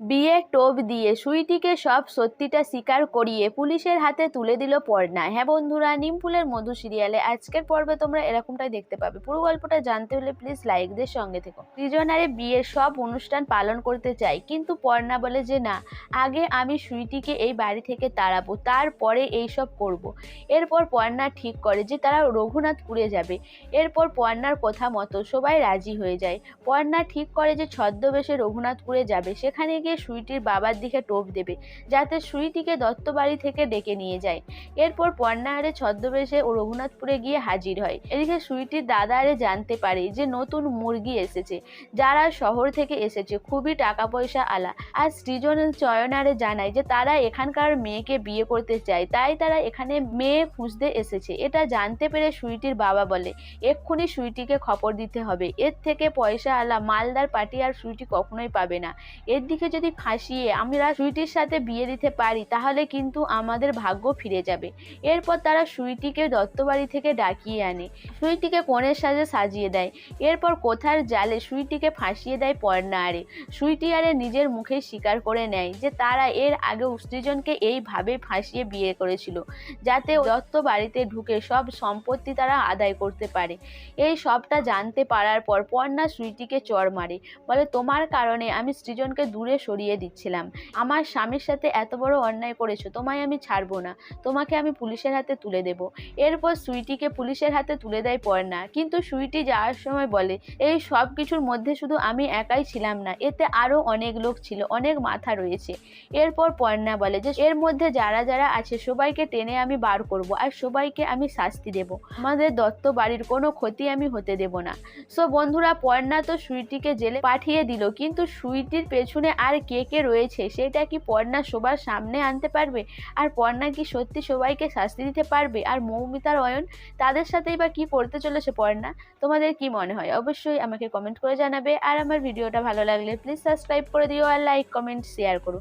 বিয়ে টোপ দিয়ে সুইটিকে সব সত্যিটা স্বীকার করিয়ে পুলিশের হাতে তুলে দিল পর্ণা। হ্যাঁ বন্ধুরা, নিমফুলের মধু সিরিয়ালে আজকের পর্বে তোমরা এরকমটাই দেখতে পাবে। পুরো গল্পটা জানতে হলে প্লিজ লাইকদের সঙ্গে থেকো। সৃজনারে বিয়ের সব অনুষ্ঠান পালন করতে চাই, কিন্তু পর্ণা বলে যে, না, আগে আমি সুইটিকে এই বাড়ি থেকে তাড়াবো, তারপরে এই সব করব। এরপর পর্ণা ঠিক করে যে, তারা রঘুনাথপুরে যাবে। এরপর পর্ণার কথা মতো সবাই রাজি হয়ে যায়। পর্ণা ঠিক করে যে, ছদ্মবেশে রঘুনাথপুরে যাবে। সেখানে গিয়ে সুইটির বাবার দিকে টোপ দেবে, যাতে সুইটিকে দত্ত বাড়ি থেকে ডেকে নিয়ে যায়। এরপর পর্ণা আরে ছদ্মবেশে ও রঘুনাথপুরে গিয়ে হাজির হয়। এদিকে সুইটির দাদা আরে জানতে পারে যে নতুন মুরগি এসেছে, যারা শহর থেকে এসেছে, খুবই টাকা পয়সা আলা। আর সৃজন চয়নারে জানায় যে তারা এখানকার মেয়েকে বিয়ে করতে চায়, তাই তারা এখানে মেয়ে খুঁজতে এসেছে। এটা জানতে পেরে সুইটির বাবা বলে, এক্ষুনি সুইটিকে খবর দিতে হবে। এর থেকে পয়সা আলা মালদার পার্টি আর সুইটি কখনোই পাবে না। এর দিকে যদি ফাঁসিয়ে আমরা সুইটির সাথে বিয়ে দিতে পারি, তাহলে কিন্তু আমাদের ভাগ্য ফিরে যাবে। এরপর তারা সুইটিকে দত্তবাড়ি থেকে ডাকিয়ে আনে। সুইটিকে কনের সাজে সাজিয়ে দেয়। এরপর কোথার জালে সুইটিকে ফাঁসিয়ে দেয় পর্ণা আরে। সুইটি আরে নিজের মুখে স্বীকার করে নেয় যে তারা এর আগে সৃজনকে এইভাবে ফাঁসিয়ে বিয়ে করেছিল, যাতে দত্ত বাড়িতে ঢুকে সব সম্পত্তি তারা আদায় করতে পারে। এই সবটা জানতে পারার পর পর্ণা সুইটিকে চর মারে। বলে, তোমার কারণে আমি সৃজনকে দূরে সরিয়ে দিচ্ছিলাম। আমার স্বামীর সাথে এত বড় অন্যায় করেছ, তোমায় আমি ছাড়বো না। তোমাকে আমি পুলিশের হাতে তুলে দেব। এরপর সুইটিকে পুলিশের হাতে তুলে দেয় পর্ণা। কিন্তু সুইটি যাওয়ার সময় বলে, এই সব কিছুর মধ্যে শুধু আমি একাই ছিলাম না, এতে আরও অনেক লোক ছিল, অনেক মাথা রয়েছে। এরপর পর্ণা বলে যে, এর মধ্যে যারা যারা আছে, সবাইকে টেনে আমি বার করব আর সবাইকে আমি শাস্তি দেব। আমাদের দত্ত বাড়ির কোনো ক্ষতি আমি হতে দেব না। সো বন্ধুরা, পর্ণা তো সুইটিকে জেলে পাঠিয়ে দিল, কিন্তু সুইটির পেছনে আর কে কে রয়েছে, সেটা কি পর্ণা সবার সামনে আনতে পারবে? আর পর্ণা কি সত্যি সবাইকে শাস্তি দিতে পারবে? আর মৌমিতার অয়ন, তাদের সাথেই বা কি করতে চলেছে পর্ণা? তোমাদের কি মনে হয়? অবশ্যই আমাকে কমেন্ট করে জানাবে। আর আমার ভিডিওটা ভালো লাগলে প্লিজ সাবস্ক্রাইব করে দিও আর লাইক কমেন্ট শেয়ার করো।